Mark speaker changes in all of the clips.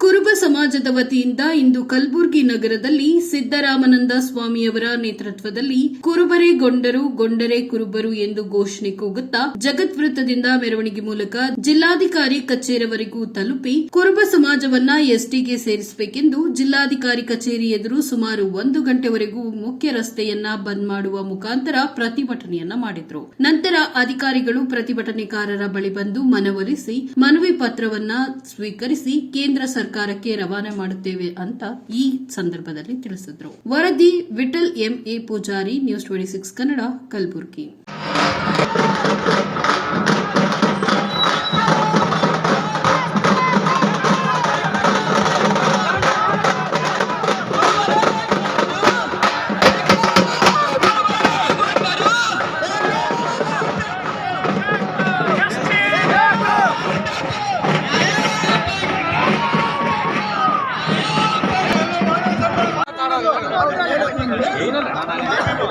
Speaker 1: ಕುರುಬ ಸಮಾಜದ ವತಿಯಿಂದ ಇಂದು ಕಲಬುರಗಿ ನಗರದಲ್ಲಿ ಸಿದ್ದರಾಮನಂದ ಸ್ವಾಮಿಯವರ ನೇತೃತ್ವದಲ್ಲಿ ಕುರುಬರೇ ಗೊಂಡರು ಗೊಂಡರೆ ಕುರುಬರು ಎಂದು ಘೋಷಣೆ ಕೂಗುತ್ತಾ ಜಗತ್ ವೃತ್ತದಿಂದ ಮೆರವಣಿಗೆ ಮೂಲಕ ಜಿಲ್ಲಾಧಿಕಾರಿ ಕಚೇರಿವರೆಗೂ ತಲುಪಿ ಕುರುಬ ಸಮಾಜವನ್ನ ಎಸ್ಟಿಗೆ ಸೇರಿಸಬೇಕೆಂದು ಜಿಲ್ಲಾಧಿಕಾರಿ ಕಚೇರಿ ಎದುರು ಸುಮಾರು ಒಂದು ಗಂಟೆವರೆಗೂ ಮುಖ್ಯ ರಸ್ತೆಯನ್ನ ಬಂದ್ ಮಾಡುವ ಮುಖಾಂತರ ಪ್ರತಿಭಟನೆಯನ್ನ ಮಾಡಿದ್ರು. ನಂತರ ಅಧಿಕಾರಿಗಳು ಪ್ರತಿಭಟನೆಕಾರರ ಬಳಿ ಬಂದು ಮನವೊಲಿಸಿ, ಮನವಿ ಪತ್ರವನ್ನ ಸ್ವೀಕರಿಸಿ ಕೇಂದ್ರ ಸರ್ಕಾರಕ್ಕೆ ರವಾನೆ ಮಾಡುತ್ತೇವೆ ಅಂತ ಈ ಸಂದರ್ಭದಲ್ಲಿ ತಿಳಿಸಿದ್ರು. ವರದಿ Vithal M A Poojari news twenty six Kannada, Kalaburagi.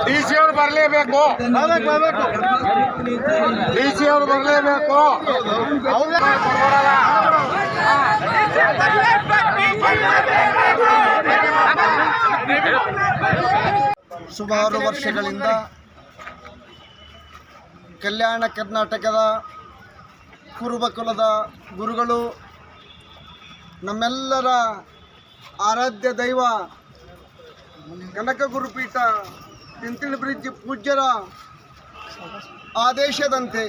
Speaker 2: D C ಬರಲೇಬೇಕು. ಡಿ ಸಿ ಅವರು ಬರಲೇಬೇಕು.
Speaker 3: ಸುಮಾರು ವರ್ಷಗಳಿಂದ ಕಲ್ಯಾಣ ಕರ್ನಾಟಕದ ಕುರುಬ ಕುಲದ ಗುರುಗಳು, ನಮ್ಮೆಲ್ಲರ ಆರಾಧ್ಯ ದೈವ ಕನಕ ಗುರುಪೀಠ ತಿಂತಿಳಿ ಬ್ರಿಡ್ಜ್ ಪೂಜ್ಯರ ಆದೇಶದಂತೆ.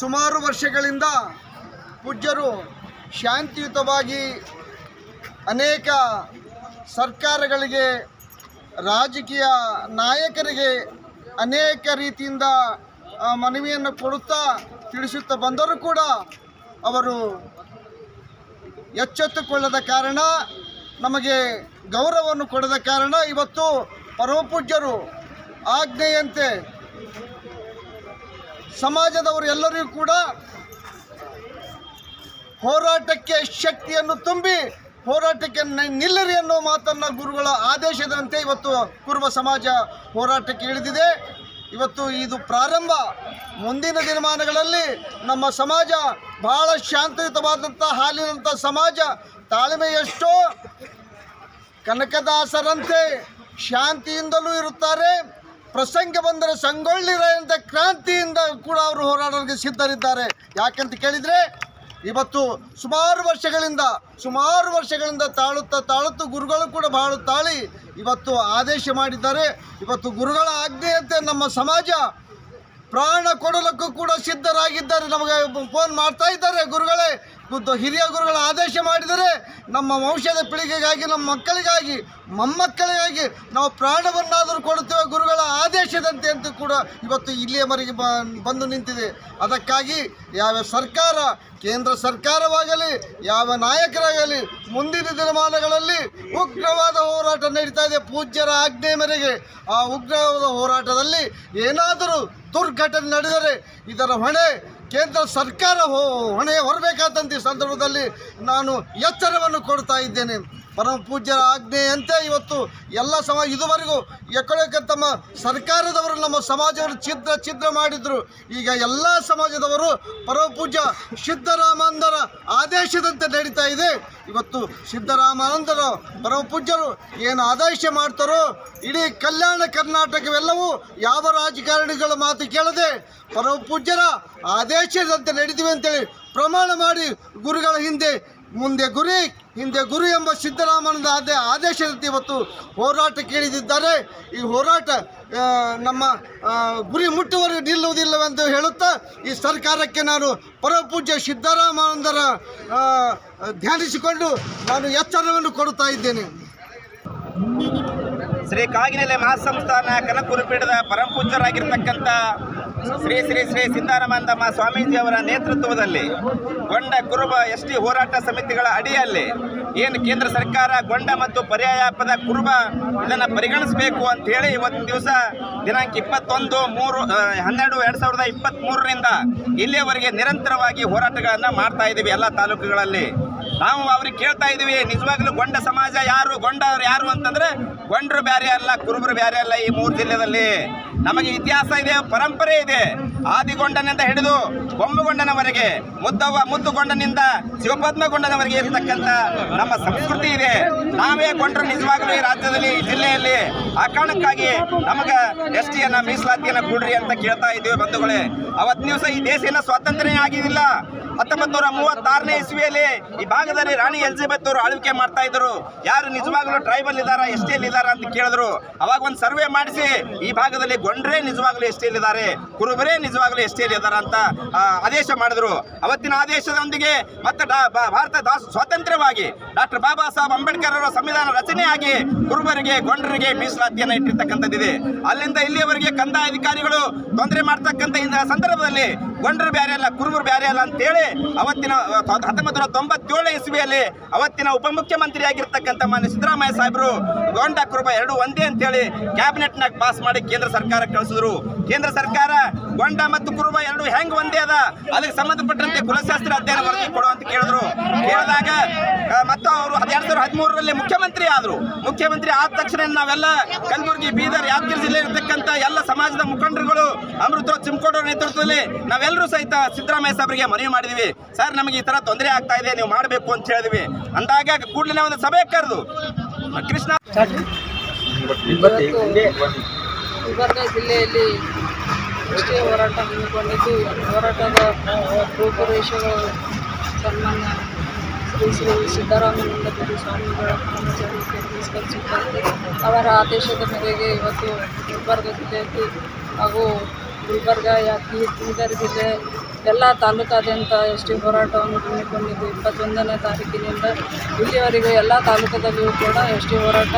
Speaker 3: ಸುಮಾರು ವರ್ಷಗಳಿಂದ ಪೂಜ್ಯರು ಶಾಂತಿಯುತವಾಗಿ ಅನೇಕ ಸರ್ಕಾರಗಳಿಗೆ, ರಾಜಕೀಯ ನಾಯಕರಿಗೆ ಅನೇಕ ರೀತಿಯಿಂದ ಮನವಿಯನ್ನು ಕೊಡುತ್ತಾ ತಿಳಿಸುತ್ತಾ ಬಂದರೂ ಕೂಡ ಅವರು ಎಚ್ಚೆತ್ತುಕೊಳ್ಳದ ಕಾರಣ ನಮಗೆ ಗೌರವವನ್ನು ಕೊಡದ ಕಾರಣ ಇವತ್ತು ಪರಮಪೂಜ್ಯರು ಆಜ್ಞೆಯಂತೆ ಸಮಾಜದವರು ಎಲ್ಲರಿಗೂ ಕೂಡ ಹೋರಾಟಕ್ಕೆ ಶಕ್ತಿಯನ್ನು ತುಂಬಿ ಹೋರಾಟಕ್ಕೆ ನಿಲ್ಲರಿ ಅನ್ನೋ ಮಾತನ್ನ ಗುರುಗಳ ಆದೇಶದಂತೆ ಇವತ್ತು ಕುರುಬ ಸಮಾಜ ಹೋರಾಟಕ್ಕೆ ಇಳಿದಿದೆ. ಇವತ್ತು ಇದು ಪ್ರಾರಂಭ. ಮುಂದಿನ ದಿನಮಾನಗಳಲ್ಲಿ ನಮ್ಮ ಸಮಾಜ ಬಹಳ ಶಾಂತಿಯುತವಾದಂಥ ಹಾಲಿನಂಥ ಸಮಾಜ ತಾಳ್ಮೆಯಷ್ಟೋ ಕನಕದಾಸರಂತೆ ಶಾಂತಿಯಿಂದಲೂ ಇರುತ್ತಾರೆ. ಪ್ರಸಂಗ ಬಂದರೆ ಸಂಗೊಳ್ಳಿರ ಅಂತ ಕ್ರಾಂತಿಯಿಂದ ಕೂಡ ಅವರು ಹೋರಾಡೋರಿಗೆ ಸಿದ್ಧರಿದ್ದಾರೆ. ಯಾಕಂತ ಕೇಳಿದರೆ, ಇವತ್ತು ಸುಮಾರು ವರ್ಷಗಳಿಂದ ಸುಮಾರು ವರ್ಷಗಳಿಂದ ತಾಳುತ್ತಾ ತಾಳುತ್ತಾ ಗುರುಗಳು ಕೂಡ ಬಹಳ ತಾಳಿ ಇವತ್ತು ಆದೇಶ ಮಾಡಿದ್ದಾರೆ. ಇವತ್ತು ಗುರುಗಳ ಆಜ್ಞೆಯಂತೆ ನಮ್ಮ ಸಮಾಜ ಪ್ರಾಣ ಕೊಡಲಕ್ಕೂ ಕೂಡ ಸಿದ್ಧರಾಗಿದ್ದಾರೆ. ನಮಗೆ ಫೋನ್ ಮಾಡ್ತಾ ಇದ್ದಾರೆ ಗುರುಗಳೇ. ಖುದ್ದು ಹಿರಿಯ ಗುರುಗಳ ಆದೇಶ ಮಾಡಿದರೆ ನಮ್ಮ ವಂಶದ ಪೀಳಿಗೆಗಾಗಿ, ನಮ್ಮ ಮಕ್ಕಳಿಗಾಗಿ, ಮೊಮ್ಮಕ್ಕಳಿಗಾಗಿ ನಾವು ಪ್ರಾಣವನ್ನಾದರೂ ಕೊಡುತ್ತೇವೆ ಗುರುಗಳ ಆದೇಶದಂತೆ ಅಂತ ಕೂಡ ಇವತ್ತು ಇಲ್ಲಿಯವರೆಗೆ ಬಂದು ನಿಂತಿದೆ. ಅದಕ್ಕಾಗಿ ಯಾವ ಸರ್ಕಾರ, ಕೇಂದ್ರ ಸರ್ಕಾರವಾಗಲಿ, ಯಾವ ನಾಯಕರಾಗಲಿ, ಮುಂದಿನ ದಿನಮಾನಗಳಲ್ಲಿ ಉಗ್ರವಾದ ಹೋರಾಟ ನಡೀತಾ ಇದೆ. ಪೂಜ್ಯರ ಆಜ್ಞೆ ಮೇರೆಗೆ ಆ ಉಗ್ರವಾದ ಹೋರಾಟದಲ್ಲಿ ಏನಾದರೂ ದುರ್ಘಟನೆ ನಡೆದರೆ ಇದರ ಹೊಣೆ ಕೇಂದ್ರ ಸರ್ಕಾರ ಹೊಣೆ ಹೊರಬೇಕಾದಂಥ ಸಂದರ್ಭದಲ್ಲಿ ನಾನು ಎಚ್ಚರವನ್ನು ಕೊಡ್ತಾ ಇದ್ದೇನೆ. ಪರಮ ಪೂಜ್ಯರ ಆಜ್ಞೆಯಂತೆ ಇವತ್ತು ಎಲ್ಲ ಸಮ, ಇದುವರೆಗೂ ಎಕ್ಕಡೆಕ ತಮ್ಮ ಸರ್ಕಾರದವರು, ನಮ್ಮ ಸಮಾಜವನ್ನು ಛಿದ್ರ ಛಿದ್ರ ಮಾಡಿದ್ರು. ಈಗ ಎಲ್ಲ ಸಮಾಜದವರು ಪರಮ ಪೂಜ್ಯ ಸಿದ್ದರಾಮಾನಂದರ ಆದೇಶದಂತೆ ನಡೀತಾ ಇದೆ. ಇವತ್ತು ಸಿದ್ದರಾಮಾನಂದರ ಪರಮ ಪೂಜ್ಯರು ಏನು ಆದೇಶ ಮಾಡ್ತಾರೋ, ಇಡೀ ಕಲ್ಯಾಣ ಕರ್ನಾಟಕವೆಲ್ಲವೂ ಯಾವ ರಾಜಕಾರಣಿಗಳ ಮಾತು ಕೇಳದೆ ಪರಮ ಪೂಜ್ಯರ ಆದೇಶದಂತೆ ನಡೀತೀವಿ ಅಂತೇಳಿ ಪ್ರಮಾಣ ಮಾಡಿ ಗುರುಗಳ ಹಿಂದೆ ಮುಂದೆ ಗುರಿ ಹಿಂದೆ ಗುರು ಎಂಬ ಸಿದ್ದರಾಮನ ಆದೇ ಆದೇಶದಂತೆ ಇವತ್ತು ಹೋರಾಟ ಇಳಿದಿದ್ದಾರೆ ಈ ಹೋರಾಟ ನಮ್ಮ ಗುರಿ ಮುಟ್ಟುವರೆಗೆ ನಿಲ್ಲುವುದಿಲ್ಲವೆಂದು ಹೇಳುತ್ತಾ ಈ ಸರ್ಕಾರಕ್ಕೆ ನಾನು ಪರಮಪೂಜ್ಯ ಸಿದ್ದರಾಮನಂದರ ಧ್ಯಾನಿಸಿಕೊಂಡು ನಾನು ಎಚ್ಚರವನ್ನು ಕೊಡುತ್ತಾ ಇದ್ದೇನೆ.
Speaker 4: ಶ್ರೀ ಕಾಗಿನೆಲೆ ಮಹಾಸಂಸ್ಥಾನ ಕನಕಗುರುಪೀಠದ ಪರಮಪೂಜ್ಯರಾಗಿರ್ತಕ್ಕಂಥ ಶ್ರೀ ಶ್ರೀ ಶ್ರೀ ಸಿದ್ದಾರಾಮಂದಮ್ಮ ಸ್ವಾಮೀಜಿಯವರ ನೇತೃತ್ವದಲ್ಲಿ ಗೊಂಡ ಕುರುಬ ಎಸ್ ಟಿ ಹೋರಾಟ ಸಮಿತಿಗಳ ಅಡಿಯಲ್ಲಿ ಏನು ಕೇಂದ್ರ ಸರ್ಕಾರ ಗೊಂಡ ಮತ್ತು ಪರ್ಯಾಯ ಪದ ಕುರುಬ ಇದನ್ನು ಪರಿಗಣಿಸಬೇಕು ಅಂತ ಹೇಳಿ ಇವತ್ತು ದಿವಸ ದಿನಾಂಕ ಇಪ್ಪತ್ತೊಂದು, ಮೂರು ಹನ್ನೆರಡು, ಎರಡು ಸಾವಿರದ ಇಪ್ಪತ್ತ್ಮೂರರಿಂದ ಇಲ್ಲಿಯವರೆಗೆ ನಿರಂತರವಾಗಿ ಹೋರಾಟಗಳನ್ನು ಮಾಡ್ತಾ ಇದ್ದೀವಿ ಎಲ್ಲ ತಾಲೂಕುಗಳಲ್ಲಿ. ನಾವು ಅವ್ರಿಗೆ ಕೇಳ್ತಾ ಇದೀವಿ, ನಿಜವಾಗ್ಲೂ ಗೊಂಡ ಸಮಾಜ ಯಾರು? ಗೊಂಡವ್ರು ಯಾರು ಅಂತಂದ್ರೆ ಗೊಂಡ್ರು ಬ್ಯಾರೆ ಅಲ್ಲ, ಕುರುಬರು ಬ್ಯಾರೆ ಅಲ್ಲ ಈ ಮೂರು ಜಿಲ್ಲೆದಲ್ಲಿ. ನಮಗೆ ಇತಿಹಾಸ ಇದೆ, ಪರಂಪರೆ ಇದೆ. ಆದಿಗೊಂಡನಿಂದ ಹಿಡಿದು ಬೊಮ್ಮಗೊಂಡನವರೆಗೆ ಮುದ್ದವ್ವ ಮುದ್ದುಗೊಂಡನಿಂದ ಶಿವಪದ್ಮಗೊಂಡನವರೆಗೆ ಇರತಕ್ಕಂತ ನಮ್ಮ ಸಂಸ್ಕೃತಿ ಇದೆ. ನಾವೇ ಗೊಂಡ್ರು ನಿಜವಾಗ್ಲೂ ಈ ರಾಜ್ಯದಲ್ಲಿ, ಈ ಜಿಲ್ಲೆಯಲ್ಲಿ. ಆ ಕಾರಣಕ್ಕಾಗಿ ನಮಗ ಎಸ್ ಮೀಸಲಾತಿಯನ್ನ ಕೊಡ್ರಿ ಅಂತ ಕೇಳ್ತಾ ಇದ್ದೀವಿ ಬಂಧುಗಳೇ. ಅವತ್ತು ದಿವಸ ಈ ದೇಶನ ಸ್ವಾತಂತ್ರ್ಯ ಆಗಿದ್ದಿಲ್ಲ ಹತ್ತೊಂಬತ್ತು ನೂರ ಮೂವತ್ತಾರನೇ ಇಸ್ವಿಯಲ್ಲಿ ಈ ಭಾಗದಲ್ಲಿ ರಾಣಿ ಎಲಿಜಬೆತ್ ಅವರು ಆಳ್ವಿಕೆ ಮಾಡ್ತಾ ಇದ್ರು ಯಾರು ನಿಜವಾಗ್ಲೂ ಟ್ರೈಬಲ್ ಇದಾರ ಎಸ್ ಇದಾರ ಅಂತ ಕೇಳಿದ್ರು. ಅವಾಗ ಒಂದು ಸರ್ವೆ ಮಾಡಿಸಿ, ಈ ಭಾಗದಲ್ಲಿ ಗೊಂಡ್ರೆ ನಿಜವಾಗ್ಲೂ ಎಸ್ ಟಿ ಇದ್ದಾರೆ, ಕುರುಬರೇ ನಿಜವಾಗ್ಲೂ ಎಷ್ಟೇ ಇದಾರ ಅಂತ ಆದೇಶ ಮಾಡಿದ್ರು. ಅವತ್ತಿನ ಆದೇಶದೊಂದಿಗೆ ಮತ್ತೆ ಭಾರತ ದಾಸ, ಸ್ವಾತಂತ್ರ್ಯವಾಗಿ ಡಾಕ್ಟರ್ ಬಾಬಾ ಸಾಹೇಬ್ ಅಂಬೇಡ್ಕರ್ ಅವರ ಸಂವಿಧಾನ ರಚನೆಯಾಗಿ ಕುರುಬರಿಗೆ, ಗೊಂಡರಿಗೆ ಮೀಸಲಾತಿಯನ್ನು ಇಟ್ಟಿರ್ತಕ್ಕಂಥದ್ದಿದೆ. ಅಲ್ಲಿಂದ ಇಲ್ಲಿಯವರೆಗೆ ಕಂದಾಯ ಅಧಿಕಾರಿಗಳು ತೊಂದರೆ ಮಾಡ್ತಕ್ಕಂಥ ಇಂತಹ ಸಂದರ್ಭದಲ್ಲಿ ಗೊಂಡ್ರು ಬ್ಯಾರೆ ಅಲ್ಲ, ಕುರುಬರು ಬ್ಯಾರೆ ಅಲ್ಲ ಅಂತೇಳಿ ಅವತ್ತಿನ ಹತ್ತೊಂಬತ್ತು ನೂರ ತೊಂಬತ್ತೇಳನೇ ಇಸ್ವಿಯಲ್ಲಿ ಅವತ್ತಿನ ಉಪಮುಖ್ಯಮಂತ್ರಿ ಆಗಿರ್ತಕ್ಕಂಥ ಮಾನ್ಯ ಸಿದ್ದರಾಮಯ್ಯ ಸಾಹೇಬರು ಗೊಂಡ ಕುರುಬ ಎರಡು ಒಂದೇ ಅಂತೇಳಿ ಕ್ಯಾಬಿನೆಟ್ನಾಗ ಪಾಸ್ ಮಾಡಿ ಕೇಂದ್ರ ಸರ್ಕಾರ ಕಳಿಸಿದ್ರು. ಕೇಂದ್ರ ಸರ್ಕಾರ ಗೊಂಡ ಮತ್ತು ಕುರುಬ ಎರಡು ಹೆಂಗ್ ಒಂದೇ ಅದ? ಅದಕ್ಕೆ ಸಂಬಂಧಪಟ್ಟಂತೆ ಕುಲಶಾಸ್ತ್ರ ಅಧ್ಯಯನ ವರದಿ ಕೊಡು ಅಂತ ಕೇಳಿದ್ರು. ಕೇಳಿದಾಗ ಮತ್ತು ಅವರು ಎರಡ್ ಸಾವಿರದ ಹದಿಮೂರರಲ್ಲಿ ಮುಖ್ಯಮಂತ್ರಿ ಆದ್ರು. ಮುಖ್ಯಮಂತ್ರಿ ಆದ ತಕ್ಷಣ ನಾವೆಲ್ಲ ಕಲಬುರಗಿ, ಬೀದರ್, ಯಾದಗಿರಿ ಜಿಲ್ಲೆ ಇರತಕ್ಕಂತ ಎಲ್ಲ ಸಮಾಜದ ಮುಖಂಡರುಗಳು ಅಮೃತ ಚಿಮ್ಕೋಡ್ ನೇತೃತ್ವದಲ್ಲಿ ನಾವೆಲ್ಲರೂ ಸಹಿತ ಸಿದ್ದರಾಮಯ್ಯ ಸಾಹೇಬರಿಗೆ ಮನವಿ ಮಾಡಿದ್ವಿ. ಸರ್, ನಮಗೆ ಈ ತರ ತೊಂದರೆ ಆಗ್ತಾ ಇದೆ, ನೀವು ಮಾಡಬೇಕು ಅಂತ ಹೇಳಿದ್ವಿ. ಅಂದಾಗ ಕೂಡಲೇ ಒಂದು ಸಭೆ ಕರೆದು, ಕೃಷ್ಣ
Speaker 5: ಜಿಲ್ಲೆಯಲ್ಲಿ ಎಷ್ಟೇ ಹೋರಾಟ ಹಮ್ಮಿಕೊಂಡಿದ್ದು, ಹೋರಾಟದ ರೂಪುರೇಷೆಗಳು ಸನ್ಮಾನ್ಯ ಶ್ರೀ ಶ್ರೀ ಸಿದ್ದರಾಮಯ್ಯ ಸ್ವಾಮಿಗಳ ತಿರಸ್ಕರಿಸಿದ್ದಾರೆ. ಅವರ ಆದೇಶದ ಮೇರೆಗೆ ಇವತ್ತು ಗುಲ್ಬರ್ಗ ಜಿಲ್ಲೆಯಲ್ಲಿ ಹಾಗೂ ಗುಲ್ಬರ್ಗ ಯಾತ್ರಿ ಬೀದರ್ ಜಿಲ್ಲೆ ಎಲ್ಲ ತಾಲೂಕಾದ್ಯಂತ ಎಷ್ಟೇ ಹೋರಾಟವನ್ನು ಹಮ್ಮಿಕೊಂಡಿದ್ದು, ಇಪ್ಪತ್ತೊಂದನೇ ತಾರೀಕಿನಿಂದ ಇಲ್ಲಿವರೆಗೂ ಎಲ್ಲ ತಾಲೂಕದಲ್ಲಿಯೂ ಕೂಡ ಎಷ್ಟೇ ಹೋರಾಟ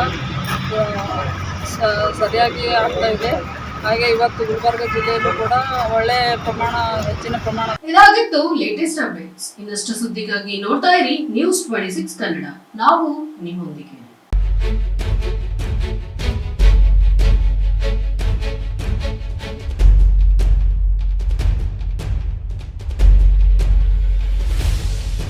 Speaker 5: ಸರಿಯಾಗಿ ಆಗ್ತಾ ಇದೆ. ಹಾಗೆ ಇವತ್ತು ಗುಲ್ಬರ್ಗ ಜಿಲ್ಲೆಯಲ್ಲೂ ಕೂಡ ಒಳ್ಳೆ ಪ್ರಮಾಣ, ಹೆಚ್ಚಿನ ಪ್ರಮಾಣ.
Speaker 6: ಇದಾಗಿತ್ತು ಲೇಟೆಸ್ಟ್ ಅಪ್ಡೇಟ್ಸ್ ಇನ್ನಷ್ಟು ಸುದ್ದಿಗಾಗಿ ನೋಡ್ತಾ ಇರಿ ನ್ಯೂಸ್ ಟ್ವೆಂಟಿ ಸಿಕ್ಸ್ ಕನ್ನಡ. ನಾವು ನಿಮ್ಮೊಂದಿಗೆ.